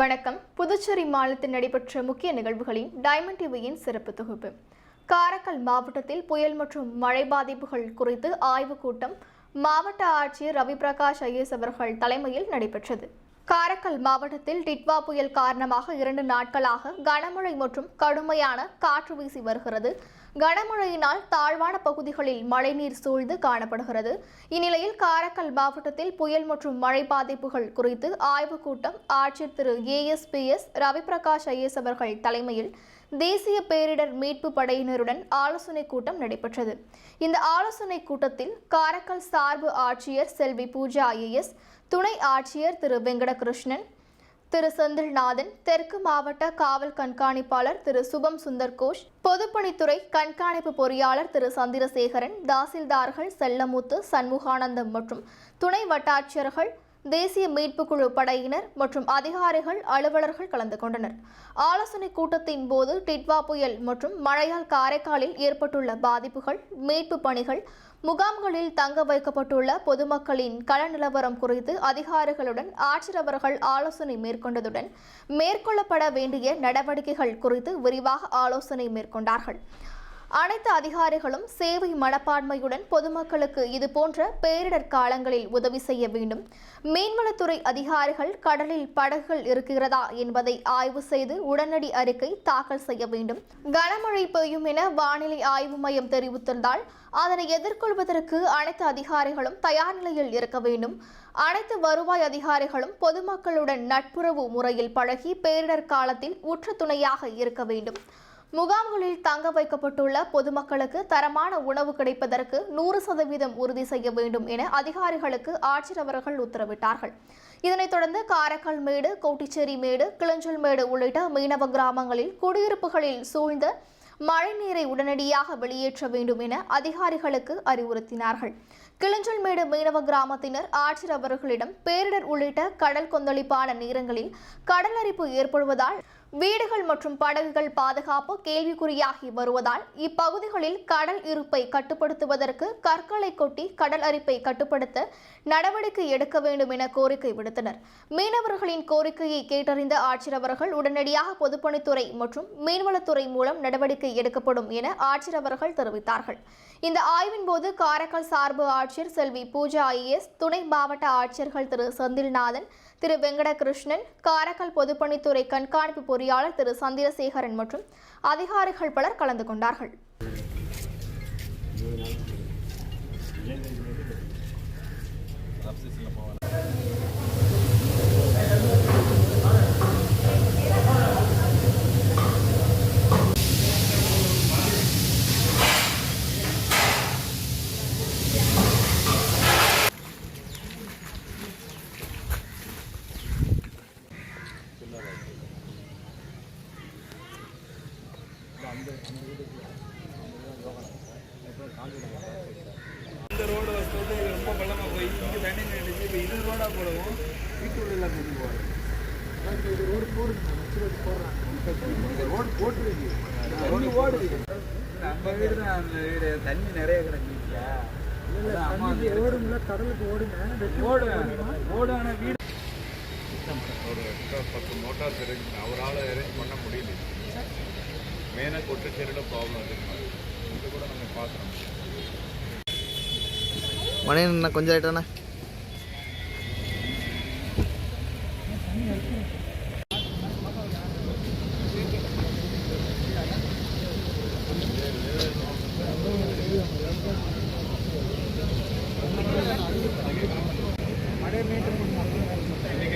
வணக்கம். புதுச்சேரி மாநிலத்தில் நடைபெற்ற முக்கிய நிகழ்வுகளின் டைமண்ட் டிவியின் சிறப்பு தொகுப்பு. காரைக்கால் மாவட்டத்தில் புயல் மற்றும் மழை பாதிப்புகள் குறித்து ஆய்வுக் கூட்டம் மாவட்ட ஆட்சியர் ரவி பிரகாஷ் அவர்கள் தலைமையில் நடைபெற்றது. காரைக்கால் மாவட்டத்தில் டிட்வா புயல் காரணமாக இரண்டு நாட்களாக கனமழை மற்றும் கடுமையான காற்று வீசி வருகிறது. கனமழையினால் தாழ்வான பகுதிகளில் மழைநீர் சூழ்ந்து காணப்படுகிறது. இந்நிலையில் காரைக்கால் மாவட்டத்தில் புயல் மற்றும் மழை பாதிப்புகள் குறித்து ஆய்வுக் கூட்டம் ஆட்சியர் திரு ஏஎஸ்பிஎஸ் ரவி ஐஎஸ் அவர்கள் தலைமையில் தேசிய பேரிடர் மீட்பு படையினருடன் ஆலோசனை கூட்டம் நடைபெற்றது. இந்த ஆலோசனை கூட்டத்தில் காரைக்கால் சார்பு ஆட்சியர் செல்வி பூஜா ஐஏஎஸ் துணை ஆட்சியர் திரு வெங்கடகிருஷ்ணன் திரு செந்தில்நாதன் தெற்கு மாவட்ட காவல் கண்காணிப்பாளர் திரு சுபம் சுந்தர் கோஷ் பொதுப்பணித்துறை கண்காணிப்பு பொறியாளர் திரு சந்திரசேகரன் தாசில்தார்கள் செல்லமுத்து சண்முகானந்தம் மற்றும் துணை வட்டாட்சியர்கள் தேசிய மீட்புக் குழு படையினர் மற்றும் அதிகாரிகள் அலுவலர்கள் கலந்து கொண்டனர். ஆலோசனை கூட்டத்தின் போது டிட்வா புயல் மற்றும் மழையால் காரைக்காலில் ஏற்பட்டுள்ள பாதிப்புகள் மீட்பு பணிகள் முகாம்களில் தங்க வைக்கப்பட்டுள்ள பொதுமக்களின் கள நிலவரம் குறித்து அதிகாரிகளுடன் ஆட்சியர் அவர்கள் ஆலோசனை மேற்கொண்டதுடன் மேற்கொள்ளப்பட வேண்டிய நடவடிக்கைகள் குறித்து விரிவாக ஆலோசனை மேற்கொண்டார்கள். அனைத்து அதிகாரிகளும் சேவை மனப்பான்மையுடன் பொதுமக்களுக்கு இதுபோன்ற பேரிடர் காலங்களில் உதவி செய்ய வேண்டும். மீன்வளத்துறை அதிகாரிகள் கடலில் படகுகள் இருக்கிறதா என்பதை ஆய்வு செய்து உடனடி அறிக்கை தாக்கல் செய்ய வேண்டும். கனமழை பெய்யும் என வானிலை ஆய்வு மையம் தெரிவித்திருந்தால் அதனை எதிர்கொள்வதற்கு அனைத்து அதிகாரிகளும் தயார் நிலையில் இருக்க வேண்டும். அனைத்து வருவாய் அதிகாரிகளும் பொதுமக்களுடன் நட்புறவு முறையில் பழகி பேரிடர் காலத்தில் உற்ற துணையாக இருக்க வேண்டும். முகாம்களில் தங்க வைக்கப்பட்டுள்ள பொதுமக்களுக்கு தரமான உணவு கிடைப்பதற்கு நூறு சதவீதம் உறுதி செய்ய வேண்டும் என அதிகாரிகளுக்கு ஆட்சியர் அவர்கள் உத்தரவிட்டார்கள். இதனைத் தொடர்ந்து காரைக்கால் மேடு கோட்டிச்சேரி மேடு கிளஞ்சல் மேடு உள்ளிட்ட மீனவ கிராமங்களில் குடியிருப்புகளில் சூழ்ந்த மழைநீரை உடனடியாக வெளியேற்ற வேண்டும் என அதிகாரிகளுக்கு அறிவுறுத்தினார்கள். கிளஞ்சல்மேடு மீனவ கிராமத்தினர் ஆட்சியர் அவர்களிடம் பேரிடர் உள்ளிட்ட கடல் கொந்தளிப்பான நேரங்களில் கடல் அரிப்பு ஏற்படுவதால் வீடுகள் மற்றும் படகுகள் பாதுகாப்பு கேள்விக்குறியாகி வருவதால் இப்பகுதிகளில் கடல் இருப்பை கட்டுப்படுத்துவதற்கு கற்களை கொட்டி கடல் அரிப்பை கட்டுப்படுத்த நடவடிக்கை எடுக்க வேண்டும் என கோரிக்கை விடுத்தனர். மீனவர்களின் கோரிக்கையை கேட்டறிந்த ஆட்சியர் அவர்கள் உடனடியாக பொதுப்பணித்துறை மற்றும் மீன்வளத்துறை மூலம் நடவடிக்கை எடுக்கப்படும் என ஆட்சியர் அவர்கள் தெரிவித்தார்கள். இந்த ஆய்வின் போது காரைக்கால் சார்பு ஆட்சியர் செல்வி பூஜா ஐஏஎஸ் துணை மாவட்ட ஆட்சியர்கள் திரு செந்தில்நாதன் திரு வெங்கடகிருஷ்ணன் காரைக்கால் பொதுப்பணித்துறை கண்காணிப்பு பொறியாளர் திரு சந்திரசேகரன் மற்றும் அதிகாரிகள் பலர் கலந்து கொண்டார்கள். இந்த நம்ம வீடு தான் அந்த வீடு தண்ணி நிறைய கிடக்குங்களா ஓடுங்களா கடலுக்கு ஓடுங்க ஓடு ஓடு ஆனால் வீடு ஒரு எக்ஸ்ட்ரா பத்து மோட்டார் அரேஞ்ச் அவரால் அரேஞ்ச் பண்ண முடியல மெயினாக கொட்டுச்சேரியில் ப்ராப்ளம் இருக்கு இது கூட நம்ம பார்க்குறோம் மணி கொஞ்சம் ஆயிட்டாண்ணா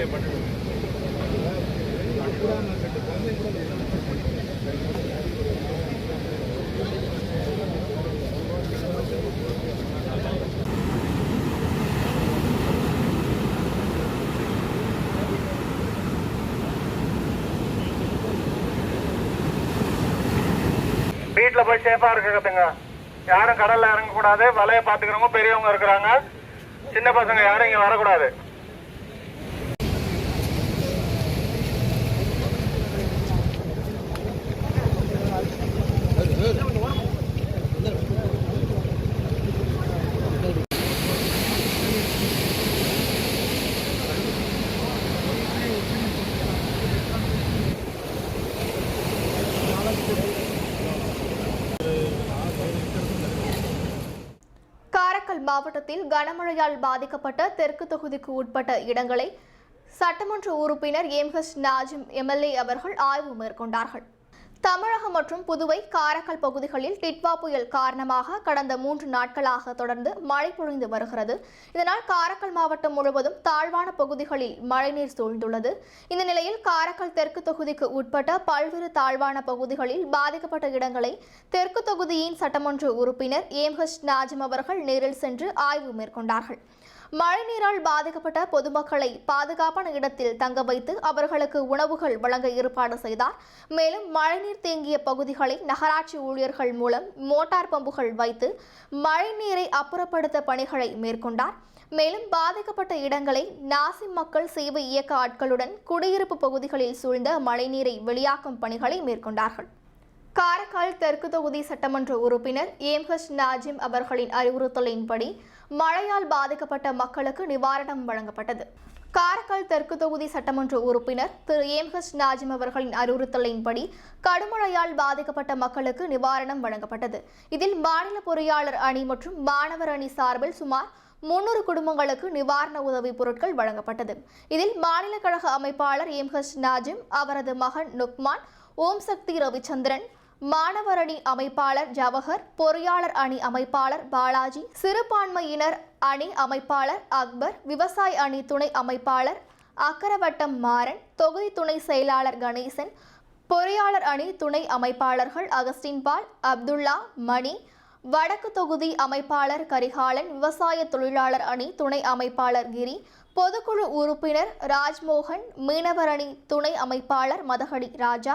இன்றைக்கே பண்ணுவோம் வீட்டில் போய் சேஃபாக இருக்கட்டுங்க யாரும் கடலில் இறங்கக்கூடாது. வலையை பார்த்துக்கிறவங்க பெரியவங்க இருக்கிறாங்க. சின்ன பசங்க யாரும் இங்கே வரக்கூடாது. மாவட்டத்தில் கனமழையால் பாதிக்கப்பட்ட தெற்கு தொகுதிக்கு உட்பட்ட இடங்களை சட்டமன்ற உறுப்பினர் எம்ஹெச் நாஜிம் எம்எல்ஏ அவர்கள் ஆய்வு மேற்கொண்டார்கள். தமிழகம் மற்றும் புதுவை காரைக்கால் பகுதிகளில் டிட்வா புயல் காரணமாக கடந்த மூன்று நாட்களாக தொடர்ந்து மழை பொழிந்து வருகிறது. இதனால் காரைக்கால் மாவட்டம் முழுவதும் தாழ்வான பகுதிகளில் மழைநீர் சூழ்ந்துள்ளது. இந்த நிலையில் காரைக்கால் தெற்கு தொகுதிக்கு உட்பட்ட பல்வேறு தாழ்வான பகுதிகளில் பாதிக்கப்பட்ட இடங்களை தெற்கு தொகுதியின் சட்டமன்ற உறுப்பினர் எம்ஹெச் நாஜம் அவர்கள் நேரில் சென்று ஆய்வு மேற்கொண்டார்கள். மழைநீரால் பாதிக்கப்பட்ட பொதுமக்களை பாதுகாப்பான இடத்தில் தங்க வைத்து அவர்களுக்கு உணவுகள் வழங்க ஏற்பாடு செய்தார். மேலும் மழைநீர் தேங்கிய பகுதிகளை நகராட்சி ஊழியர்கள் மூலம் மோட்டார் பம்புகள் வைத்து மழைநீரை அப்புறப்படுத்த பணிகளை மேற்கொண்டார். மேலும் பாதிக்கப்பட்ட இடங்களை நாசி மக்கள் சேவை இயக்க ஆட்களுடன் குடியிருப்பு பகுதிகளில் சூழ்ந்த மழைநீரை வெளியாக்கும் பணிகளை மேற்கொண்டார்கள். காரைக்கால் தெற்கு தொகுதி சட்டமன்ற உறுப்பினர் எம்ஹெச் நாஜிம் அவர்களின் அறிவுறுத்தலின்படி மழையால் பாதிக்கப்பட்ட மக்களுக்கு நிவாரணம் வழங்கப்பட்டது. காரைக்கால் தெற்கு தொகுதி சட்டமன்ற உறுப்பினர் திரு. எம்ஹெச் நாஜிம் அவர்களின் அறிவுறுத்தலின்படி கடுமழையால் பாதிக்கப்பட்ட மக்களுக்கு நிவாரணம் வழங்கப்பட்டது. இதில் மாநில பொறியாளர் அணி மற்றும் மாணவர் அணி சார்பில் சுமார் முன்னூறு குடும்பங்களுக்கு நிவாரண உதவி பொருட்கள் வழங்கப்பட்டது. இதில் மாநில கழக அமைப்பாளர் எம்ஹெச் நாஜிம் அவரது மகன் நுக்மான் ஓம் சக்தி ரவிச்சந்திரன் மாணவர் அணி அமைப்பாளர் ஜவஹர் பொறியாளர் அணி அமைப்பாளர் பாலாஜி சிறுபான்மையினர் அணி அமைப்பாளர் அக்பர் விவசாய அணி துணை அமைப்பாளர் அக்கரவட்டம் மாறன் தொகுதி துணை செயலாளர் கணேசன் பொறியாளர் அணி துணை அமைப்பாளர்கள் அகஸ்டின் பால் அப்துல்லா மணி வடக்கு தொகுதி அமைப்பாளர் கரிகாலன் விவசாய தொழிலாளர் அணி துணை அமைப்பாளர் கிரி பொதுக்குழு உறுப்பினர் ராஜ்மோகன் மீனவர் அணி துணை அமைப்பாளர் மதகடி ராஜா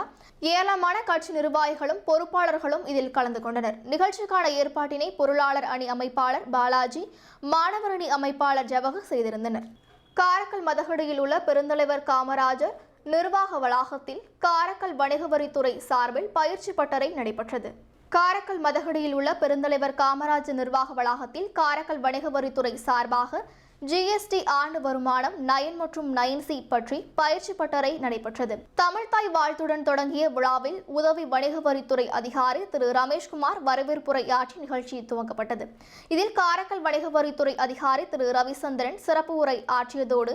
ஏராளமான கட்சி நிர்வாகிகளும் பொறுப்பாளர்களும் இதில் கலந்து கொண்டனர். நிகழ்ச்சிக்கான ஏற்பாட்டினை பொருளாளர் அணி அமைப்பாளர் பாலாஜி மாணவர் அணி அமைப்பாளர் ஜவஹர் செய்திருந்தனர். காரக்கல் மதகடியில் உள்ள பெருந்தலைவர் காமராஜர் நிர்வாக வளாகத்தில் காரக்கல் வணிகவரித்துறை சார்பில் பயிற்சி பட்டறை நடைபெற்றது. காரைக்கால் மதகடியில் உள்ள பெருந்தலைவர் காமராஜர் நிர்வாக வளாகத்தில் காரைக்கால் வணிக வரித்துறை சார்பாக ஜிஎஸ்டி ஆண்டு வருமானம் நயன் மற்றும் நயன் சி பற்றி பயிற்சி பட்டறை நடைபெற்றது. தமிழ்தாய் வாழ்த்துடன் தொடங்கிய விழாவில் உதவி வணிக வரித்துறை அதிகாரி திரு ரமேஷ்குமார் வரவேற்புரை ஆற்றி நிகழ்ச்சி துவங்கப்பட்டது. இதில் காரைக்கால் வணிக வரித்துறை அதிகாரி திரு ரவிசந்திரன் சிறப்பு உரை ஆற்றியதோடு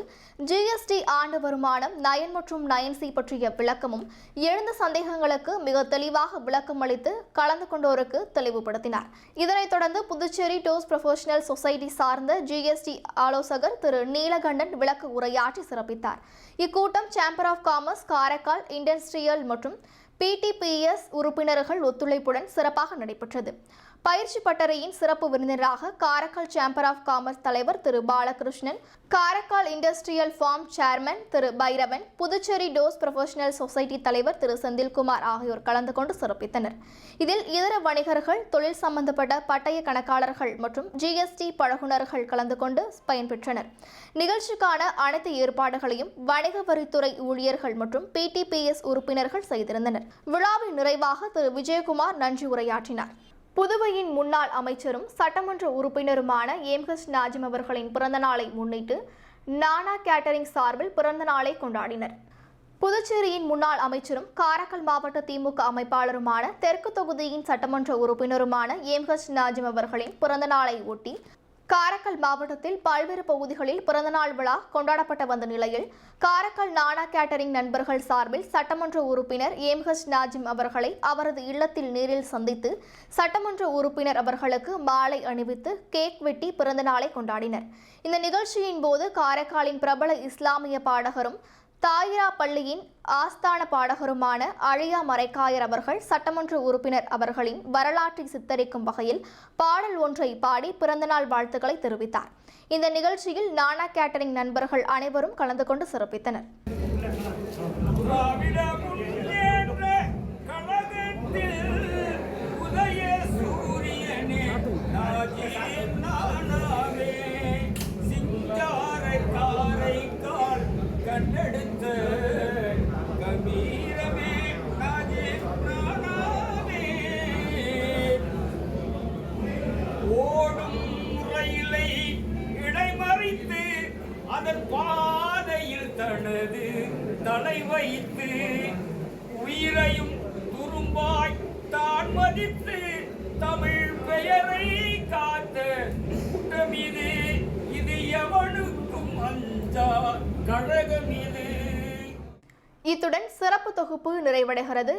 ஜிஎஸ்டி ஆண்டு வருமானம் நயன் மற்றும் நயன் சி பற்றிய விளக்கமும் எழுந்த சந்தேகங்களுக்கு மிக தெளிவாக விளக்கம் அளித்து கலந்து கொண்டோருக்கு தெளிவுபடுத்தினார். இதனைத் தொடர்ந்து புதுச்சேரி டோஸ் ப்ரொஃபஷனல் சொசைட்டி சார்ந்த ஜிஎஸ்டி ஆலோசகர் திரு நீலகண்டன் விளக்க உரையாற்றி சிறப்பித்தார். இக்கூட்டம் chamber of commerce Karaikal industrial மற்றும் பிடிபிஎஸ் உறுப்பினர்கள் ஒத்துழைப்புடன் சிறப்பாக நடைபெற்றது. பயிற்சி பட்டறையின் சிறப்பு விருந்தினராக காரைக்கால் சேம்பர் ஆஃப் காமர்ஸ் தலைவர் Thiru Balakrishnan Karaikal industrial forum chairman Thiru Bhairavan Puducherry dose professional society தலைவர் திரு செந்தில்குமார் ஆகியோர் கலந்து கொண்டு சிறப்பித்தனர். இதில் இதர வணிகர்கள் தொழில் சம்பந்தப்பட்ட பட்டய கணக்காளர்கள் மற்றும் ஜிஎஸ்டி பழகுனர்கள் கலந்து கொண்டு பயன்பெற்றனர். நிகழ்ச்சிக்கான அனைத்து ஏற்பாடுகளையும் வணிக வரித்துறை ஊழியர்கள் மற்றும் பிடிபிஎஸ் உறுப்பினர்கள் செய்திருந்தனர். விழாவின் நிறைவாக திரு விஜயகுமார் நன்றி உரையாற்றினார். புதுவையின் முன்னாள் அமைச்சரும் சட்டமன்ற உறுப்பினருமான எம்ஹெச் நாஜிம் அவர்களின் பிறந்தநாளை முன்னிட்டு நானா கேட்டரிங் சார்பில் பிறந்த நாளை கொண்டாடினர். புதுச்சேரியின் முன்னாள் அமைச்சரும் காரைக்கால் மாவட்ட திமுக அமைப்பாளருமான தெற்கு தொகுதியின் சட்டமன்ற உறுப்பினருமான எம்ஹெச் நாஜிம் அவர்களின் பிறந்த நாளை ஒட்டி காரைக்கால் மாவட்டத்தில் பல்வேறு பகுதிகளில் பிறந்தநாள் விழா கொண்டாடப்பட்ட வந்த நிலையில் காரைக்கால் நானா கேட்டரிங் நண்பர்கள் சார்பில் சட்டமன்ற உறுப்பினர் எம்ஹெச் நாஜிம் அவர்களை அவரது இல்லத்தில் நேரில் சந்தித்து சட்டமன்ற உறுப்பினர் அவர்களுக்கு மாலை அணிவித்து கேக் வெட்டி பிறந்தநாளை கொண்டாடினர். இந்த நிகழ்ச்சியின் போது காரைக்காலின் பிரபல இஸ்லாமிய பாடகரும் தாயிரா பள்ளியின் ஆஸ்தான பாடகருமான அழியா மரைக்காயர் அவர்கள் சட்டமன்ற உறுப்பினர் அவர்களின் வரலாற்றை சித்தரிக்கும் வகையில் பாடல் ஒன்றை பாடி பிறந்தநாள் வாழ்த்துக்களை தெரிவித்தார். இந்த நிகழ்ச்சியில் நானா கேட்டரிங் நண்பர்கள் அனைவரும் கலந்து கொண்டு சிறப்பித்தனர். தனது தலை வைத்து உயிரையும் துரும்பாய் தான் மதித்து தமிழ் பெயரை காத்த கூட்டம் இது இது எவனுக்கும் அஞ்சா கழகம் இது இத்துடன் சிறப்பு தொகுப்பு நிறைவடைகிறது.